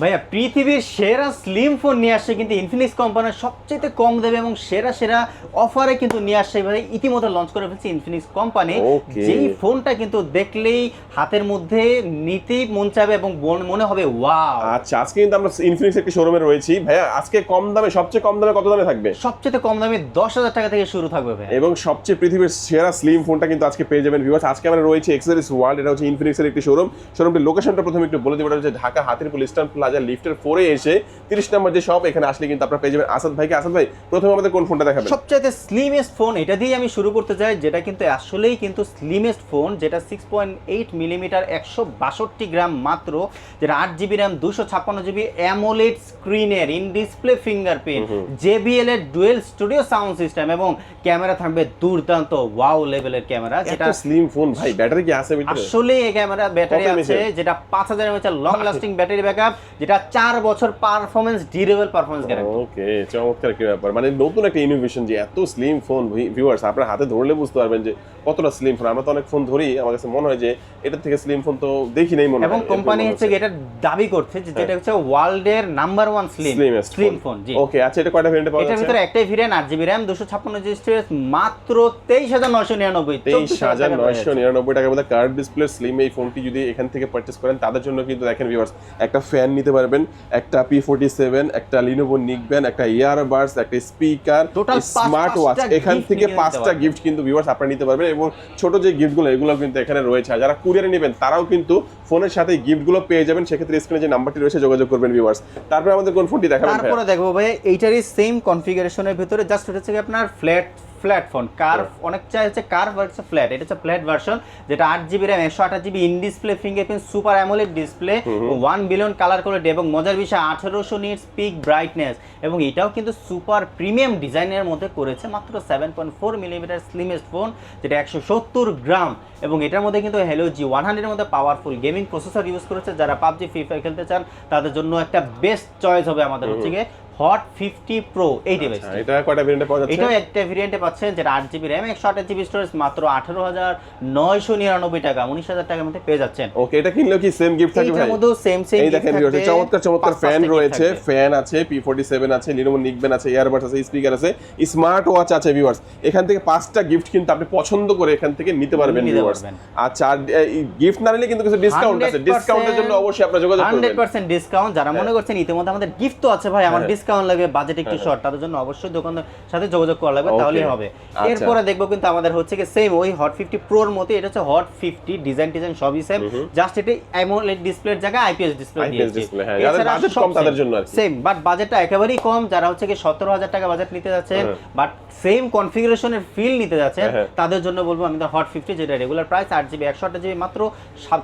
ভাইয়া পৃথিবীর সেরা স্লিম ফোন নিয়ে আসছে কিন্তু ইনফিনিক্স কোম্পানির সবচেয়ে কম দেবে এবং সেরা সেরা অফারে কিন্তু নিয়ে আসছে ভাই। ইতিমধ্যে লঞ্চ করে ফেলছে ইনফিনিক্স কোম্পানি. যেই ফোনটা কিন্তু দেখলেই হাতের মধ্যে নিতেই মন চাবে এবং মন- মনে হবে ওয়াও আচ্ছা আজকে কিন্তু আমরা ইনফিনিক্স একটি শোরুমে রয়েছি। ভাইয়া আজকে কম দামে সবচেয়ে কম দামে কত দামে থাকবে? সবচেয়ে কম দামে দশ হাজার টাকা থেকে শুরু থাকবে ভাই এবং সবচেয়ে পৃথিবীর সেরা স্লিম ফোনটা কিন্তু আজকে পেয়ে যাবেন ভিউয়ার্স আজকে আমরা রয়েছে এক্সেরিস ওয়ার্ল্ড এটা হচ্ছে ইনফিনিক্সের একটি শোরুম শোরুমটির লোকেশনটা প্রথমে একটু বলে দেবো এটা হচ্ছে ঢাকা হাতিরপুল ইস্টার্ন প্লাজা লিফটের ফোরে এসে তিরিশ নম্বর যে শপ এখানে আসলে কিন্তু আপনারা পেয়ে যাবেন। আসাদ ভাইকে আসাদ ভাই প্রথমে আমাদের কোন ফোনটা দেখাবেন? সবচাইতে স্লিমেস্ট ফোন এটা দিয়ে আমি শুরু করতে চাই যেটা কিন্তু আসলেই কিন্তু স্লিমেস্ট ফোন যেটা সিক্স পয়েন্ট এইট মিলিমিটার একশো বাষট্টি গ্রাম মাত্র যেটা আট জিবি র্যাম দুশো ছাপ্পান্ন জিবি অ্যামোলেড স্ক্রিনের ইন ডিসপ্লে ফিঙ্গারপ্রিন্ট জেবিএল এর ডুয়েল স্টুডিও সাউন্ড সিস্টেম এবং ক্যামেরা থাকবে দুর্দান্ত ওয়াও লেভেলের ক্যামেরা যেটা স্লিম ফোন ভাই ব্যাটারি কি আছে আসলে এই ক্যামেরা ব্যাটারি আছে যেটা পাঁচ হাজার এমএচের লং লাস্টিং ব্যাটারি ব্যাকআপ যেটা চার বছর performance durable performance guarantee okay চমৎকার কি ব্যাপার। মানে নতুন একটা ইনোভেশন যে এত স্লিম ফোন ভিউয়ার্স আপনার হাতে ধরলে বুঝতে পারবেন যে কতটা স্লিম ফোন আমরা তো অনেক ফোন ধরি আমার কাছে মনে হয় যে এটার থেকে স্লিম ফোন তো দেখি নাই মনে হয় এবং কোম্পানি হচ্ছে এটা দাবি করছে যে যেটা হচ্ছে ওয়ার্ল্ডের number one slim slim phone জি। ওকে আচ্ছা এটা কয়টা ভেরিয়েন্টে পাওয়া এটার যাচ্ছে? ভিতরে একটাই ভেরিয়েন্ট আট জিবি র্যাম দুশো ছাপ্পান্ন জিবি স্টোরেজ মাত্র তেইশ হাজার নয়শো নিরানব্বই তেইশ হাজার নয়শো নিরানব্বই টাকার মধ্যে কার্ড ডিসপ্লে স্লিম এই ফোনটি যদি এখান থেকে পারচেস করেন তাদের জন্য কিন্তু দেখেন ভিউয়ার্স একটা ফ্যান নিতে পারবেন। একটা পি ফোর্টি সেভেন একটা লিনোভো নিকবেন একটা ইয়ারবাডস একটা স্পিকার স্মার্ট ওয়াচ এখান থেকে পাঁচটা গিফট কিন্তু ভিউয়ার্স আপনারা নিতে পারবেন এবং ছোট যে গিফটগুলো এগুলো কিন্তু এখানে রয়েছে। যারা কুরিয়ারে নেবেন তারাও কিন্তু ফোনের সাথে গিফটগুলো পেয়ে যাবেন। সেক্ষেত্রে স্ক্রিনে যে নাম্বারটি রয়েছে যোগাযোগ করবেন ভিউয়ার্স তারপরে আমাদের কোন ফোনটি দেখাবেন? তারপরে দেখব ভাই এইটারই সেম কনফিগারেশনের ভিতরে জাস্ট হচ্ছে আপনার ফ্ল্যাট ফ্ল্যাট ফোন কার্ভ অনেক চাই হচ্ছে কার্ভ হচ্ছে ফ্ল্যাট এটা হচ্ছে ফ্ল্যাট ভার্সন যেটা আট জিবি র্যাম একশো আঠাশ GB in display fingerprint super AMOLED display one billion colour quality এবং মজার বিষয় আঠারোশো নিটস পিক ব্রাইটনেস এবং এটাও কিন্তু সুপার প্রিমিয়াম ডিজাইনের মধ্যে করেছে মাত্র seven point four millimetre slimmest phone যেটা একশো সত্তর গ্রাম এবং এটার মধ্যে কিন্তু হ্যালো জি ওয়ান হান্ড্রেডের মধ্যে পাওয়ারফুল গেমিং প্রসেসর ইউজ করেছে। যারা পাবজি ফ্রি ফায়ার খেলতে চান তাদের জন্য একটা বেস্ট চয়েস হবে আমাদের হচ্ছে গিয়ে হট ফিফটি প্রো এই ডিভাইস আচ্ছা, এটা কয়টা ভেরিয়েন্টে পাওয়া যাচ্ছে? এটাও একটা ভেরিয়েন্টে পাচ্ছেন যেটা আট জিবি র্যাম একশো আঠাশ জিবি স্টোরেজ মাত্র আঠারো হাজার নয়শো নিরানব্বই টাকা। উনিশ হাজার টাকার মধ্যে পেয়ে যাচ্ছেন। ওকে এটা কিনলেও কি সেম গিফট থাকবে ভাই? মধ্যেও সেম সেম এই দেখেন ভিউয়ার্স চমৎকার চমৎকার ফ্যান রয়েছে ফ্যান আছে পি ফোর্টি সেভেন আছে লিনোভো নিকবেন আছে ইয়ারবাডস আছে স্পিকার আছে স্মার্ট ওয়াচ আছে ভিউয়ার্স এখান থেকে পাঁচটা গিফট কিন্তু আপনি পছন্দ করে এখান থেকে নিতে পারবেন ভিউয়ার্স। আচ্ছা গিফট না নিলে কিন্তু কিছু ডিসকাউন্ট আছে। 100% ডিসকাউন্টের জন্য অবশ্যই আপনারা যোগাযোগ করবেন। পার্সেন্ট ডিসকাউন্ট যারা মনে করছেন ইতিমধ্যে আমাদের গিফট তো আছে ভাই আমার হ্যাঁ। ডিসকাউন্ট লাগবে? বাজেট একটু শর্ট তাদের জন্য অবশ্যই দোকানের সাথে যোগাযোগ করা লাগবে তাহলেই হবে। আচ্ছা। এরপরে দেখব কিন্তু আমাদের হচ্ছে কি সেম ওই হট ফিফটি প্রোর মতো এটা হচ্ছে হট ফিফটি ডিজাইন ডিজাইন সবই সেম জাস্ট এটা অ্যামোলেড ডিসপ্লের জায়গায় আইপিএস ডিসপ্লে দিয়েছে। হ্যাঁ, যাদের কম তাদের জন্য আর সেম বাট বাজেটটা একেবারেই কম যারা হচ্ছে কি সতেরো হাজার টাকা বাজেট নিতে যাচ্ছেন হ্যাঁ। বাট সেম কনফিগারেশনের ফিল নিতে যাচ্ছেন হ্যাঁ, হ্যাঁ। তাদের জন্য বলব আমি হট ফিফটি যেটা রেগুলার প্রাইস আট জিবি একশো আট জিবি মাত্র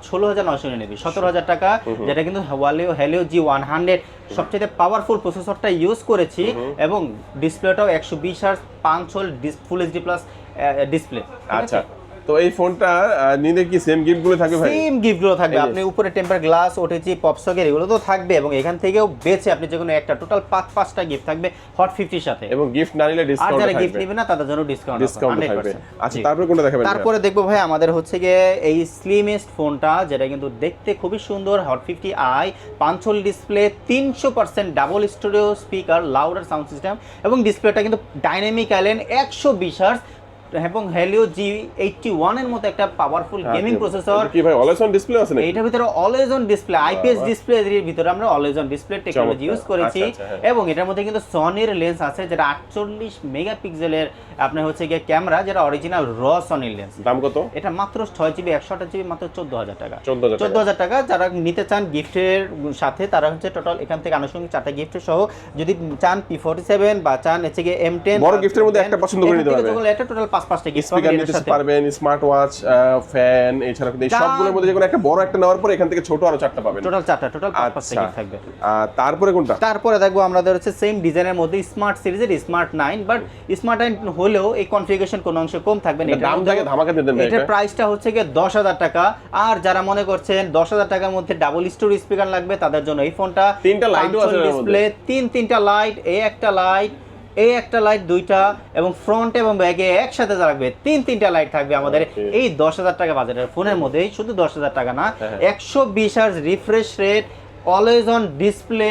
ষোলো হাজার নয়শো নিরানব্বই সতেরো হাজার টাকা যেটা কিন্তু হ্যালিও জি ওয়ান হান্ড্রেড সবচেয়ে পাওয়ারফুল প্রসেসরটা ইউজ করেছি এবং ডিসপ্লেটাও একশো বিশ আর পাঁচ hole full HD plus display আচ্ছা। তো এই ফোনটা নিলে কি সেম গিফটগুলো থাকবে ভাই? সেম গিফটগুলো থাকবে। আপনি উপরে টেম্পার গ্লাস ওটিজি পপসকের এগুলো তো থাকবে এবং এখান থেকেও বেছে আপনি যে কোনো একটা টোটাল পাঁচ পাঁচটা গিফট থাকবে হট ফিফটির সাথে। এবং গিফট না নিলে আর ডিসকাউন্ট যারা গিফট নেবে না তাদের জন্য ডিসকাউন্ট ডিসকাউন্ট থাকবে। আচ্ছা তারপরে কোনটা দেখাবেন তারপরে দেখব ভাই আমাদের হচ্ছে গিয়ে এই স্লিমেস্ট ফোনটা যেটা কিন্তু দেখতে খুবই সুন্দর হট ফিফটি আই পাঞ্চল ডিসপ্লে তিনশো percent double studio speaker louder sound system এবং ডিসপ্লেটা কিন্তু ডাইনামিক আইল্যান্ড একশো বিশ এবং হেলিও জি এইটটি ওয়ানের মতো একটা পাওয়ারফুল গেমিং প্রসেসর কি ভাই অলওয়েজ অন ডিসপ্লে আছে নাকি? এইটার ভিতরে always on display IPS display এর ভিতরে আমরা always on display technology use করেছি। আচ্ছা, আচ্ছা, হ্যাঁ। এবং এটার মধ্যে কিন্তু সনির লেন্স আছে যেটা আটচল্লিশ মেগাপিক্সেলের আপনার হচ্ছে গিয়ে ক্যামেরা যেটা অরিজিনাল র সনির লেন্স দাম কত? এটা মাত্র ছয় জিবি একশো আঠাশ জিবি মাত্র চোদ্দ হাজার টাকা। 14,000 চোদ্দ হাজার টাকা যারা নিতে চান গিফটের সাথে তারা হচ্ছে টোটাল এখান থেকে আনুষঙ্গিক চারটা গিফট সহ যদি চান পি ফোর্টি সেভেন বা চান হচ্ছে গিয়ে এম টেন বড় gift এর মধ্যে একটা পছন্দ করে নিতে পারবে। এটা টোটাল পাঁচ পাঁচটা স্পিকার নিতে পারবেন স্মার্ট ওয়াচ ফ্যান এছাড়া কিন্তু এই সবগুলোর মধ্যে যে কোনো একটা বড় একটা নেওয়ার পরে এখান থেকে ছোট আরও চারটা পাবেন। টোটাল চারটা টোটাল পাঁচ পাঁচটা আচ্ছা। গিফট থাকবে। তারপরে কোনটা? তারপরে দেখব আমাদের হচ্ছে সেম ডিজাইনের মধ্যে স্মার্ট সিরিজের স্মার্ট বাট স্মার্ট হলেও এই কনফিগারেশন কোনো অংশে কম থাকবে না। দাম থাকে ধামাকা দেন এটা। প্রাইসটা হচ্ছে গিয়ে দশ হাজার টাকা। আর যারা মনে করছেন দশ হাজার টাকার মধ্যে ডাবল স্টোরি স্পিকার লাগবে তাদের জন্য এই ফোনটা তিনটা lightও আছে ডিসপ্লে তিন তিনটা লাইট এই একটা লাইট এই একটা লাইট দুইটা এবং ফ্রন্ট এবং ব্যাগে একসাথে থাকবে তিন তিনটা লাইট থাকবে আমাদের এই দশ হাজার টাকা বাজেটের ফোনের মধ্যেই শুধু দশ হাজার টাকা না হ্যাঁ। একশো বিশ refresh rate always on display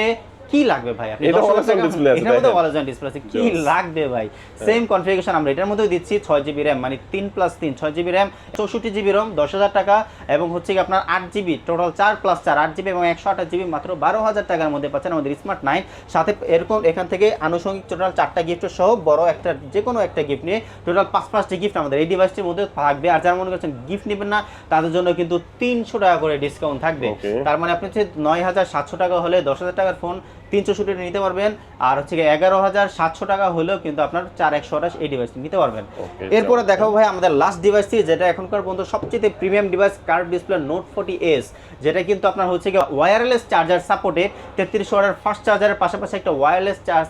কি লাগবে ভাই? আপনি এটা 10,000 always on টাকা- display আছে, এটার মধ্যে দেখেন। ডিসপ্লে আছে কি লাগবে ভাই? সেম কনফিগারেশন আমরা এটার মধ্যেও দিচ্ছি ছয় জিবি র্যাম মানে তিন প্লাস তিন ছয় জিবি র্যাম চৌষট্টি জিবি রম দশ হাজার টাকা এবং হচ্ছে কি আপনার আট জিবি টোটাল চার প্লাস চার আট জিবি এবং একশো আঠাশ জিবি মাত্র বারো হাজার টাকার মধ্যে পাচ্ছেন আমাদের স্মার্ট নাইন সাথে এরকম এখান থেকে আনুষঙ্গিক টোটাল চারটা গিফটের সহ বড় একটা যে কোনো একটা গিফট নিয়ে টোটাল পাঁচ পাঁচটি গিফট আমাদের এই ডিভাইসটির মধ্যে থাকবে। আর যারা মনে করছেন গিফট নেবেন না তাদের জন্য কিন্তু তিনশো টাকা করে ডিসকাউন্ট থাকবে। তার মানে আপনি হচ্ছে নয় হাজার সাতশো টাকা হলে দশ হাজার টাকার ফোন তিনশো শুটে নিতে পারবেন। আর হচ্ছে এগারো হাজার সাতশো টাকা হলেও কিন্তু আপনার চার একশো আঠাশ এই ডিভাইসটি নিতে পারবেন। এরপরে দেখাবো ভাই আমাদের লাস্ট ডিভাইসটি যেটা এখনকার পর্যন্ত সবচেয়ে premium device curve display Note forty S যেটা কিন্তু আপনার হচ্ছে কি ওয়্যারলেস চার্জার সাপোর্টেড তেত্রিশ ওয়াটের ফাস্ট চার্জারের পাশাপাশি একটা ওয়্যারলেস চার্জ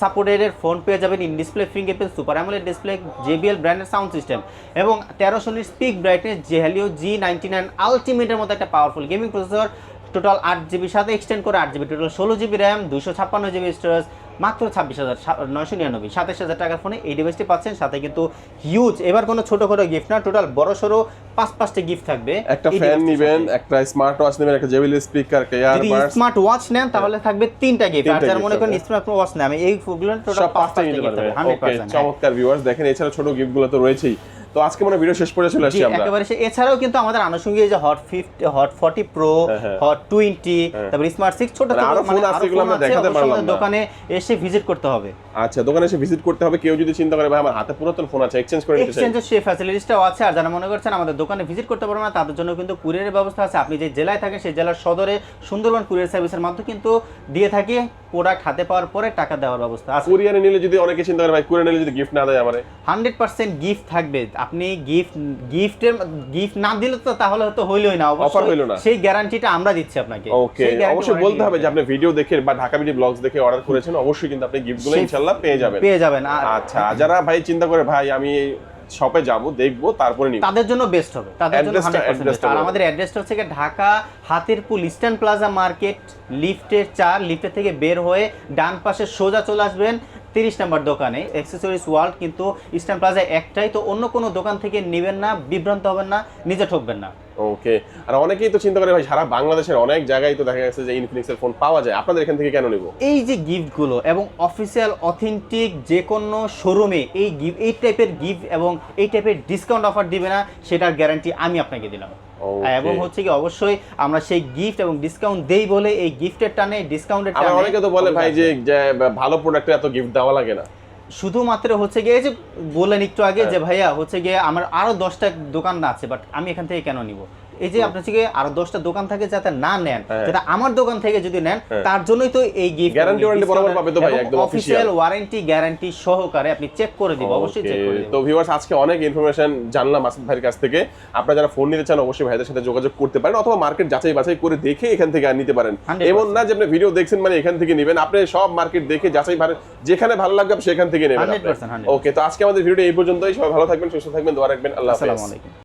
সাপোর্টেড ফোন পেয়ে যাবেন। In display fingerprint super AMOLED display JBL ব্র্যান্ডের সাউন্ড সিস্টেম এবং তেরোশো peak brightness Helio G ninety nine আলটিমেটের মতো একটা পাওয়ারফুল গেমিং প্রসেসর টোটাল আট জিবির সাথে এক্সটেন্ড করে আট জিবি টোটাল ষোলো জিবি র্যাম দুশো ছাপ্পান্ন জিবি স্টোরেজ মাত্র ছাব্বিশ হাজার নয়শো নিরানব্বই সাতাশ হাজার টাকার ফোনে এই ডিভাইসটি পাচ্ছেন। সাথে কিন্তু হিউজ এবার কোনো ছোট করে গিফট না টোটাল বড় সড়ো পাঁচ পাঁচটি গিফট থাকবে। একটা এই ফ্যান নিবেন। একটা স্মার্ট ওয়াচ নেবেন একটা জেবিএল স্পিকার যদি ইয়ারবাডস স্মার্ট ওয়াচ নেন তাহলে থাকবে তিনটা গিফট আর যারা মনে করেন। স্মার্ট ওয়াচ নেন আমি এইগুলো টোটাল সব পাঁচ পাঁচটা নিতে পারবেন হবে হান্ড্রেড ওকে পার্সেন্ট চমৎকার ভিউয়ার্স দেখেন এছাড়া ছোট গিফটগুলো তো রয়েছেই। তো আজকে মনে ভিডিও শেষ করে চলে আসছি আমরা। একেবারে সে এছাড়াও কিন্তু আমাদের আনুষঙ্গিক এই যে Hot fifty Hot forty Pro. Hot twenty হ্যাঁ। তারপর স্মার্ট সিক্স ছোট মানে ছোট আরও মানে আছে, এগুলো আমরা দেখাতে পারলাম দোকানে এসে ভিজিট করতে হবে। আচ্ছা দোকানে এসে ভিজিট করতে হবে কেউ যদি চিন্তা করে ভাই আমার হাতে পুরাতন ফোন আছে এক্সচেঞ্জ করে নিতে চাই। এক্সচেঞ্জের সেই ফ্যাসিলিটিসটাও আছে আর যারা মনে করছেন আমাদের দোকানে ভিজিট করতে পারবেন না তাদের জন্য কিন্তু কুরিয়ারের ব্যবস্থা আছে। আপনি যে জেলায় থাকেন সেই জেলার সদরে সুন্দরবন কুরিয়ার সার্ভিসের মাধ্যমে কিন্তু দিয়ে থাকি। প্রোডাক্ট হাতে পাওয়ার পরে টাকা দেওয়ার ব্যবস্থা আছে। কুরিয়ারে নিলে যদি অনেকে চিন্তা করে ভাই কুরিয়ারে নিলে যদি গিফট না দেয় আমারে। হান্ড্রেড পার্সেন্ট গিফট থাকবে। আপনি গিফট গিফটের গিফট না দিলে তো তাহলে তো হইলই না Offer হইল না। সেই গ্যারান্টিটা আমরা দিচ্ছি আপনাকে। ওকে অবশ্যই বলতে হবে যে আপনি ভিডিও দেখে বা ঢাকা ভিডিও ব্লগস দেখে অর্ডার করেছেন অবশ্যই কিন্তু আপনি গিফটগুলো ইনশাআল্লাহ পেয়ে যাবেন। পেয়ে যাবেন। আচ্ছা যারা ভাই চিন্তা করে ভাই আমি শপে যাব দেখব তারপরে নিব। তাদের জন্য বেস্ট হবে তাদের জন্য 100% address best। টা আর আমাদের অ্যাড্রেসটা হচ্ছে Dhaka Hatirpool Eastern Plaza market লিফটের চার লিফটের থেকে বের হয়ে ডান পাশে সোজা চলে আসবেন। তিরিশ নম্বর দোকানে অ্যাক্সেসরিজ ওয়ার্ল্ড কিন্তু ইস্টার্ন প্লাজা একটাই তো অন্য কোনো দোকান থেকে নেবেন না বিভ্রান্ত হবেন না নিজে ঠকবেন না। ওকে আর অনেকেই তো চিন্তা করে ভাই সারা বাংলাদেশের অনেক জায়গায় তো দেখা গেছে যে ইনফিনিক্স এর ফোন পাওয়া যায়। আপনাদের এখান থেকে কেন নিব? এই যে গিফটগুলো এবং অফিসিয়াল অথেন্টিক যে কোনো শোরুমে এই গিফট এই টাইপের গিফট এবং এই টাইপের ডিসকাউন্ট অফার দিবে না সেটার গ্যারান্টি আমি আপনাকে দিলাম. এবং হচ্ছে কি অবশ্যই আমরা সেই গিফট এবং ডিসকাউন্ট দেই বলে এই গিফটের টানে ডিসকাউন্টের টানে অনেকে তো বলে ভাই যে যে ভালো প্রোডাক্টে এত গিফট দেওয়া লাগে না। শুধুমাত্র হচ্ছে গিয়ে যে বললেন একটু আগে হ্যাঁ। যে ভাইয়া হচ্ছে গিয়ে আমার আরও দশটা দোকান আছে বাট আমি এখান থেকে কেন নিব? এই যে আপনার থেকে আরও দশটা দোকান থাকে যাতে না নেন হ্যাঁ। যাতে আমার দোকান থেকে যদি নেন হ্যাঁ। তার জন্যই তো এই গিফট Guarantee warranty বরাবর পাবে তো ভাই, একদম। অফিসিয়াল ওয়ারেন্টি গ্যারান্টি সহকারে আপনি চেক করে দিব অবশ্যই চেক করে তো ভিউয়ার্স আজকে অনেক ইনফরমেশন জানলাম আসিফ ভাইয়ের কাছ থেকে। আপনারা যারা ফোন নিতে চান অবশ্যই ভাইদের সাথে যোগাযোগ করতে পারেন অথবা মার্কেট যাচাই বাছাই করে দেখে এখান থেকে আর নিতে পারেন। 100% এমন না যে আপনি ভিডিও দেখছেন মানে এখান থেকে নেবেন আপনি সব মার্কেট দেখে যাচাই ভালো যেখানে ভালো লাগবে সেখান থেকে নেবেন 100%, 100% ওকে তো আজকে আমাদের ভিডিও এই পর্যন্তই সবাই ভালো থাকবেন সুস্থ থাকবেন দোয়া রাখবেন আল্লাহ আসসালামু আলাইকুম।